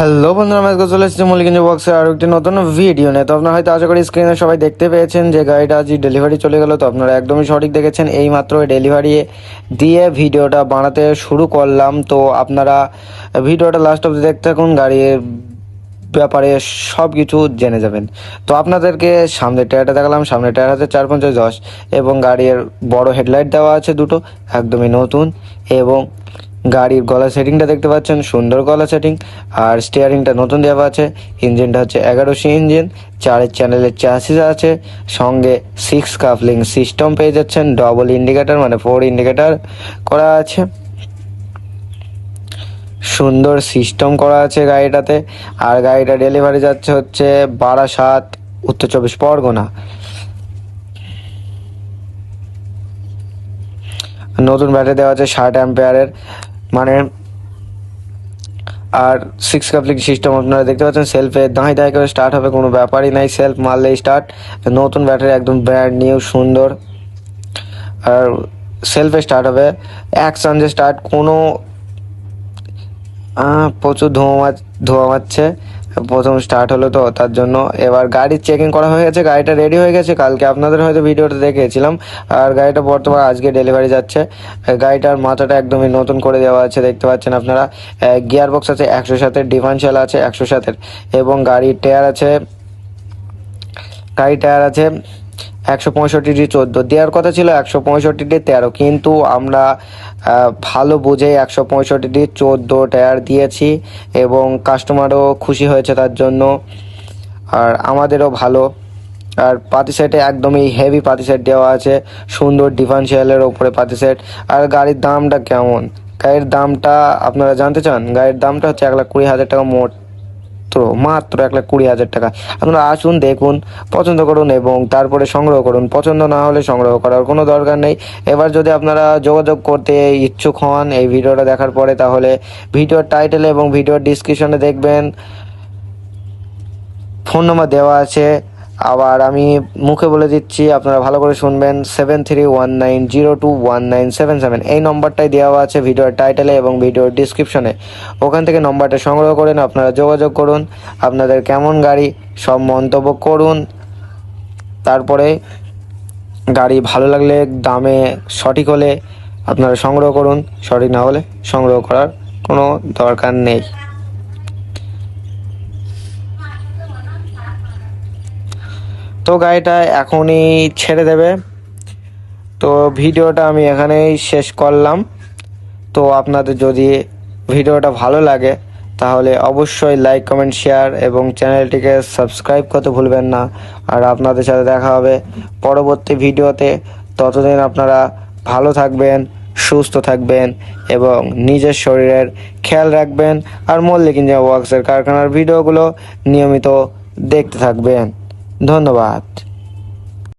Hello বন্ধুরা, আমি চলে এসেছি মল্লিকঞ্জ বক্সের আরও একটি নতুন ভিডিও নিয়ে। তো আপনারা হয়তো আশা করি স্ক্রিনে সবাই দেখতে পেয়েছেন যে গাড়িটা আজ ডেলিভারি চলে গেল। তো আপনারা একদমই সঠিক দেখেছেন এই মাত্র ডেলিভারি দিয়ে ভিডিওটা বানাতে শুরু করলাম। তো আপনারা ভিডিওটা লাস্ট অব্দি দেখতে থাকুন, গাড়ির ব্যাপারে সব কিছু জেনে যাবেন। তো আপনাদেরকে সামনের টায়ারটা দেখালাম, সামনের টায়ার হচ্ছে চার পঞ্চাশ দশ এবং গাড়ির বড় হেডলাইট দেওয়া আছে দুটো, একদমই নতুন এবং গাড়ির গলা সেটিংটা দেখতে পাচ্ছেন, সুন্দর গলা সেটিং আর স্টিয়ারিংটা নতুন দেওয়া আছে। ইঞ্জিনটা হচ্ছে এগারোশি ইঞ্জিন চারের চ্যানেলের চাষিস আছে, সঙ্গে সিক্স কাফলিং সিস্টেম পেয়ে যাচ্ছেন ডবল ইন্ডিকেটার মানে ফোর ইন্ডিকেটার করা আছে। সুন্দর সিস্টেম করা আছে গাড়িটাতে, আর গাড়িটা ডেলিভারি যাচ্ছে হচ্ছে বারাসাত, উত্তর চব্বিশ পরগনা। নতুন ব্যাটারি দেওয়া আছে, ষাট অ্যাম্পেয়ারের। মানে আর সিক্স কাপলিং সিস্টেম আপনারা দেখতে পাচ্ছেন সেলফে দাঁড়িয়ে দাঁড়িয়ে করে স্টার্ট হবে, কোনো ব্যাপারই নাই সেলফ মারলেই স্টার্ট নতুন ব্যাটারি একদম ব্র্যান্ড নিউ সুন্দর। আর সেলফে স্টার্ট হবে এক চান্সে স্টার্ট কোনো প্রচুর ধোঁয়া ধোঁয়া মারছে। প্রথম স্টার্ট হলো তো, তার জন্য এবার গাড়ির চেকিং করা হয়ে গেছে, গাড়িটা রেডি হয়ে গেছে। কালকে আপনাদের হয়তো ভিডিওটা দেখেছিলাম আর গাড়িটা বর্তমানে আজকে ডেলিভারি যাচ্ছে। গাড়িটার মাথাটা একদমই নতুন করে দেওয়া আছে, দেখতে পাচ্ছেন আপনারা। গিয়ার বক্স আছে, একশো সাতের ডিফারেন্সিয়াল আছে, একশো সাতের। এবং গাড়ির টায়ার আছে, গাড়ির টায়ার আছে একশো পঁয়ষট্টি ডি চোদ্দ। দেওয়ার কথা ছিল একশো পঁয়ষট্টি ডি তেরো, কিন্তু আমরা ভালো বুঝে একশো পঁয়ষট্টি ডি চোদ্দ টায়ার দিয়েছি এবং কাস্টমারও খুশি হয়েছে তার জন্য। আর আমাদেরও ভালো। আর পাতি সেটে একদমই হেভি পাতি সেট দেওয়া আছে, সুন্দর ডিফারেন্সিয়ালের ওপরে পাতি সেট আর গাড়ির দামটা কেমন? গাড়ির দামটা আপনারা জানতে চান? গাড়ির দামটা হচ্ছে এক লাখ কুড়ি হাজার টাকা মোট। মাত্র মাত্র এক লাখ কুড়ি হাজার টাকা। আপনারা আসুন, দেখুন, পছন্দ করুন এবং তারপরে সংগ্রহ করুন। পছন্দ না হলে সংগ্রহ করার কোনো দরকার নেই। এবার যদি আপনারা যোগাযোগ করতে ইচ্ছুক হন এই ভিডিওটা দেখার পরে, তাহলে ভিডিওর টাইটেল এবং ভিডিওর ডিসক্রিপশনে দেখবেন। ফোন নম্বর দেওয়া আছে। আবার আমি মুখে বলে দিচ্ছি, আপনারা ভালো করে শুনবেন seven three one nine zero two one nine seven seven এই নম্বরটাই দেওয়া আছে ভিডিওর টাইটেলে এবং ভিডিওর ডিসক্রিপশনে। ওখান থেকে নম্বরটা সংগ্রহ করেন আপনারা যোগাযোগ করুন, আপনাদের কেমন গাড়ি, সব মন্তব্য করুন। তারপরে গাড়ি ভালো লাগলে, দামে সঠিক হলে আপনারা সংগ্রহ করুন, সঠিক না হলে সংগ্রহ করার কোনো দরকার নেই। তো গাড়িটা এখনই ছেড়ে দেবে। তো ভিডিওটা আমি এখানেই শেষ করলাম। তো আপনাদের যদি ভিডিওটা ভালো লাগে, তাহলে অবশ্যই লাইক কমেন্ট শেয়ার এবং চ্যানেলটিকে সাবস্ক্রাইব করতে ভুলবেন না। আর আপনাদের সাথে দেখা হবে পরবর্তী ভিডিওতে। ততদিন আপনারা ভালো থাকবেন, সুস্থ থাকবেন এবং নিজের শরীরের খেয়াল রাখবেন। আর মল্লিক ইঞ্জিনিয়ার ওয়ার্কসের কারখানার ভিডিওগুলো নিয়মিত দেখতে থাকবেন। ধন্যবাদ।